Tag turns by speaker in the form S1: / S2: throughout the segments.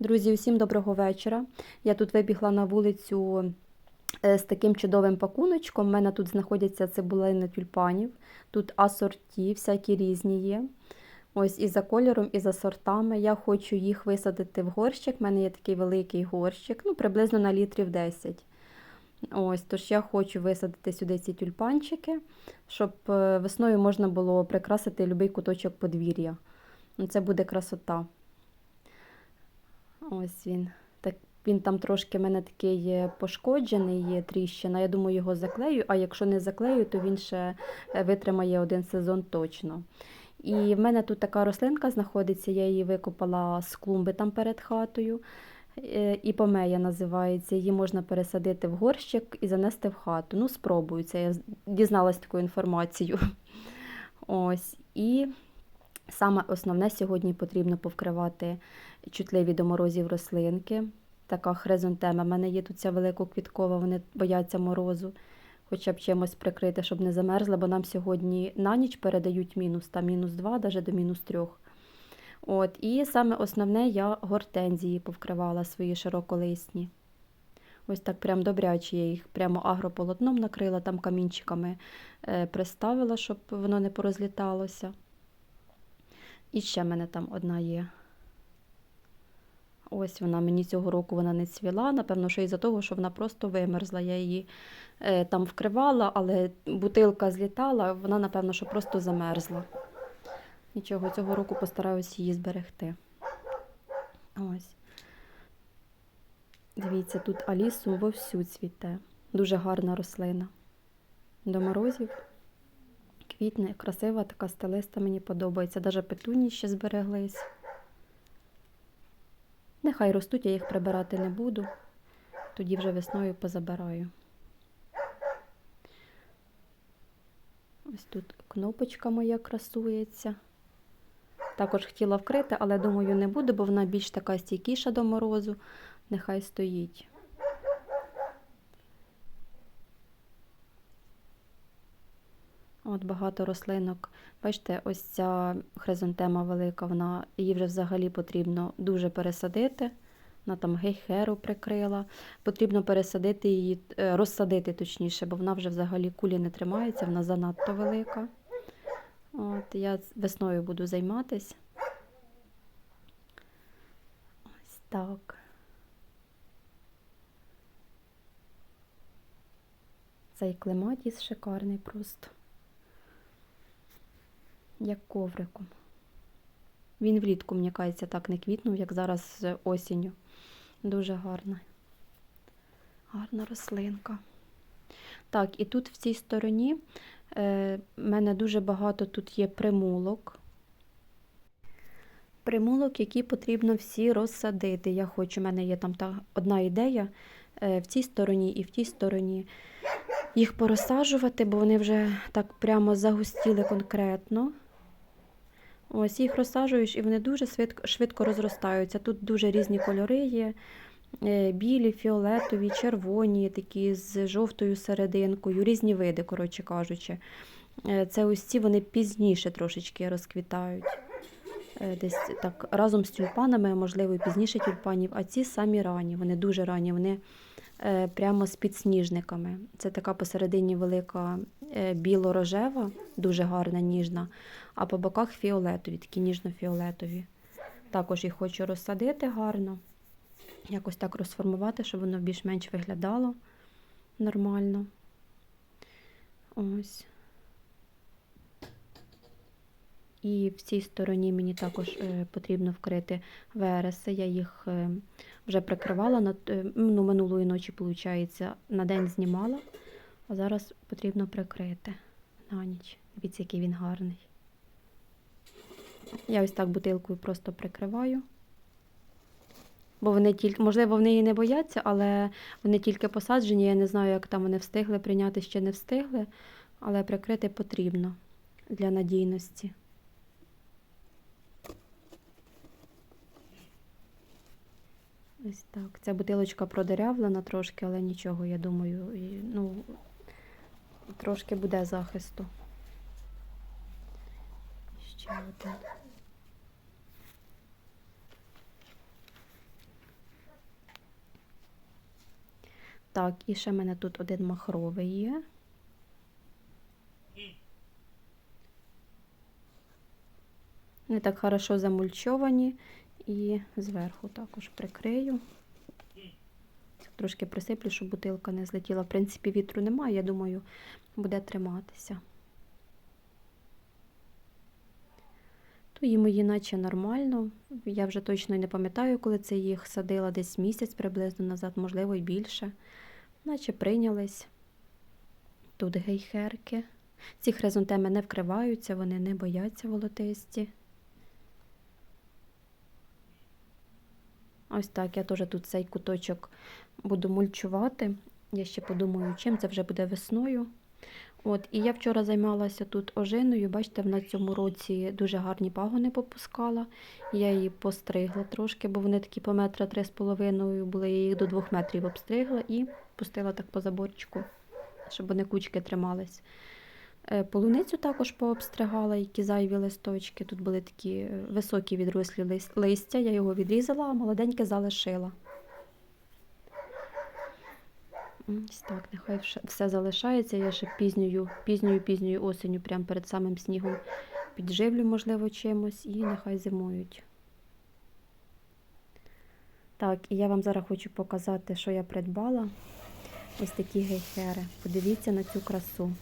S1: Друзі, усім доброго вечора. Я тут вибігла на вулицю е, з таким чудовим пакуночком. У мене тут знаходяться цибулини тюльпанів. Тут асорті, всякі різні є. Ось і за кольором, і за сортами. Я хочу їх висадити в горщик. У мене є такий великий горщик, ну приблизно на літрів 10. Ось, тож я хочу висадити сюди ці тюльпанчики, щоб е, весною можна було прикрасити будь-який куточок подвір'я. Ну, Це буде красота. Ось він. Так, він там трошки в мене такий є пошкоджений, є тріщина. Я думаю, його заклею, а якщо не заклею, то він ще е, витримає один сезон точно. І в мене тут така рослинка знаходиться, я її викопала з клумби там перед хатою. Е, Іпомея називається. Її можна пересадити в горщик і занести в хату. Ну, спробую це. Я дізналась таку інформацію. Ось. І саме основне сьогодні потрібно повкривати чутливі до морозів рослинки. Така хризантема. У мене є тут ця великоквіткова, вони бояться морозу. Хоча б чимось прикрити, щоб не замерзла, бо нам сьогодні на ніч передають мінус, там мінус 2, навіть до мінус 3. От, і саме основне я гортензії повкривала свої широколисні. Ось так прям добряче я їх прямо агрополотном накрила, там камінчиками е, приставила, щоб воно не порозліталося. І ще в мене там одна є. Ось вона мені цього року вона не цвіла. Напевно, що із-за того, що вона просто вимерзла. Я її е, там вкривала, але бутилка злітала, вона, напевно, що просто замерзла. Нічого, цього року постараюсь її зберегти. Ось. Дивіться, тут Алісу вовсю цвіте. Дуже гарна рослина. До морозів. Квітне, красива, така стелиста, мені подобається. Даже петуні ще збереглись. Нехай ростуть, я їх прибирати не буду. Тоді вже весною позабираю. Ось тут кнопочка моя красується. Також хотіла вкрити, але думаю, не буду, бо вона більш така стійкіша до морозу. Нехай стоїть. От багато рослинок. Бачите, ось ця хризантема велика, вона її вже взагалі потрібно дуже пересадити. Вона там гейхеру прикрила. Потрібно пересадити її, е, розсадити точніше, бо вона вже взагалі кулі не тримається, вона занадто велика. От, я весною буду займатися. Ось так. Цей клематіс шикарний просто. Як ковриком. Він влітку, мені кажеться, так не квітнув, як зараз осінню. Дуже гарна. Гарна рослинка. Так, і тут в цій стороні е, мене дуже багато тут є примулок. Примулок, які потрібно всі розсадити. Я хочу, в мене є там та одна ідея е, в цій стороні і в тій стороні їх порозсаджувати, бо вони вже так прямо загустіли конкретно. Ось їх розсаджуєш, і вони дуже швидко, розростаються. Тут дуже різні кольори є. е, Білі, фіолетові, червоні, такі з жовтою серединкою, різні види, коротше кажучи. Е, Це ось ці вони пізніше трошечки розквітають. Е, Десь так разом з тюльпанами, можливо, пізніше тюльпанів, а ці самі ранні, вони дуже ранні, вони прямо з підсніжниками. Це така посередині велика е, біло-рожева, дуже гарна, ніжна, а по боках фіолетові, такі ніжно-фіолетові. Також їх хочу розсадити гарно, якось так розформувати, щоб воно більш-менш виглядало нормально. Ось. І в цій стороні мені також е, потрібно вкрити вереси. Я їх е, вже прикривала на, е, ну, минулої ночі, виходить, на день знімала, а зараз потрібно прикрити на ніч. Дивіться, який він гарний. Я ось так бутилкою просто прикриваю. Бо вони тільки, можливо, вони і не бояться, але вони тільки посаджені. Я не знаю, як там вони встигли прийняти, ще не встигли, але прикрити потрібно для надійності. Ось так. Ця бутилочка продерявлена трошки, але нічого, я думаю, ну, трошки буде захисту. Ще один. Так, і ще в мене тут один махровий є. Не так хорошо замульчовані і зверху також прикрию. Трошки присиплю, щоб бутилка не злетіла. В принципі, вітру немає, я думаю, буде триматися. То їм мої наче нормально. Я вже точно не пам'ятаю, коли це їх садила десь місяць приблизно назад, можливо, і більше. Наче прийнялись. Тут гейхерки. Ці хризантеми не вкриваються, вони не бояться волотисті. Ось так, я теж тут цей куточок буду мульчувати. Я ще подумаю, чим це вже буде весною. От, і я вчора займалася тут ожиною. Бачите, на цьому році дуже гарні пагони попускала. Я її постригла трошки, бо вони такі по метра три з половиною були. Я їх до двох метрів обстригла і пустила так по заборчику, щоб вони кучки тримались. Е, Полуницю також пообстригала, які зайві листочки. Тут були такі е, високі відрослі листя. Я його відрізала, а молоденьке залишила. Ось так, нехай все залишається. Я ще пізньою, пізньою, пізньою осеню, прямо перед самим снігом підживлю, можливо, чимось, і нехай зимують. Так, і я вам зараз хочу показати, що я придбала. Ось такі гейхери. Подивіться на цю красу.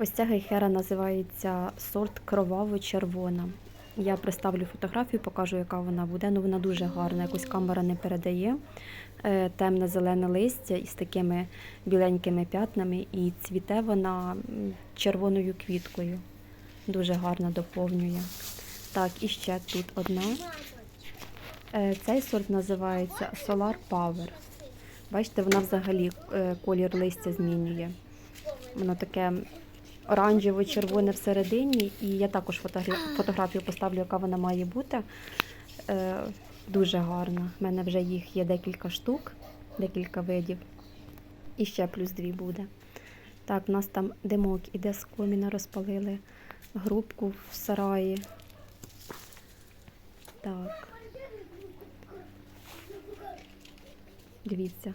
S1: Ось ця гейхера називається сорт кроваво-червона. Я приставлю фотографію, покажу, яка вона буде. Ну, вона дуже гарна, якось камера не передає. Е, Темне зелене листя із такими біленькими п'ятнами, і цвіте вона червоною квіткою. Дуже гарно доповнює. Так, і ще тут одна. Е, Цей сорт називається Solar Power. Бачите, вона взагалі е, колір листя змінює. Воно таке оранжево-червоне всередині, і я також фотографію поставлю, яка вона має бути. Е, дуже гарна. У мене вже їх є декілька штук, декілька видів. І ще плюс дві буде. Так, у нас там димок іде з коміна, розпалили грубку в сараї. Так. Дивіться.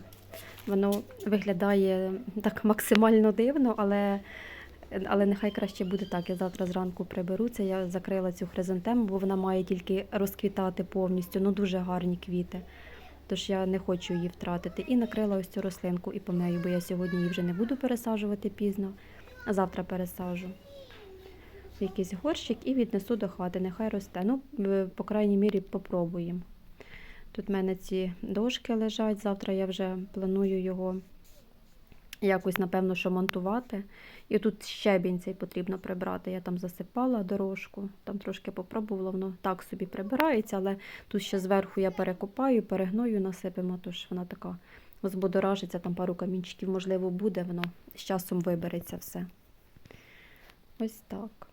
S1: Воно виглядає так максимально дивно, але, але нехай краще буде так. Я завтра зранку приберу це. Я закрила цю хризантему, бо вона має тільки розквітати повністю. Ну дуже гарні квіти. Тож я не хочу її втратити. І накрила ось цю рослинку і помию, бо я сьогодні її вже не буду пересаджувати пізно, а завтра пересажу. В якийсь горщик і віднесу до хати, нехай росте. Ну, по крайній мірі, попробуємо. Тут в мене ці дошки лежать. Завтра я вже планую його якось, напевно, що монтувати. І тут щебінь цей потрібно прибрати. Я там засипала дорожку, там трошки попробувала, воно так собі прибирається, але тут ще зверху я перекопаю, перегною насипимо, тож вона така збудоражиться, там пару камінчиків, можливо, буде, воно з часом вибереться все. Ось так.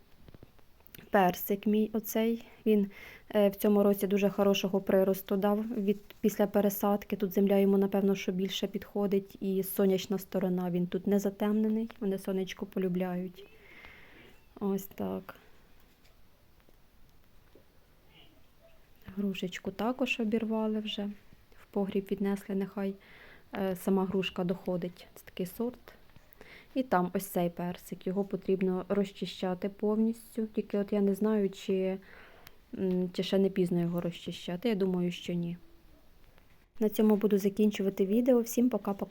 S1: Персик мій оцей, він е, в цьому році дуже хорошого приросту дав від, після пересадки. Тут земля йому, напевно, що більше підходить. І сонячна сторона, він тут не затемнений, вони сонечко полюбляють. Ось так. Грушечку також обірвали вже. В погріб віднесли, нехай е, сама грушка доходить. Це такий сорт. І там ось цей персик. Його потрібно розчищати повністю. Тільки от я не знаю, чи, чи ще не пізно його розчищати. Я думаю, що ні. На цьому буду закінчувати відео. Всім пока-пока.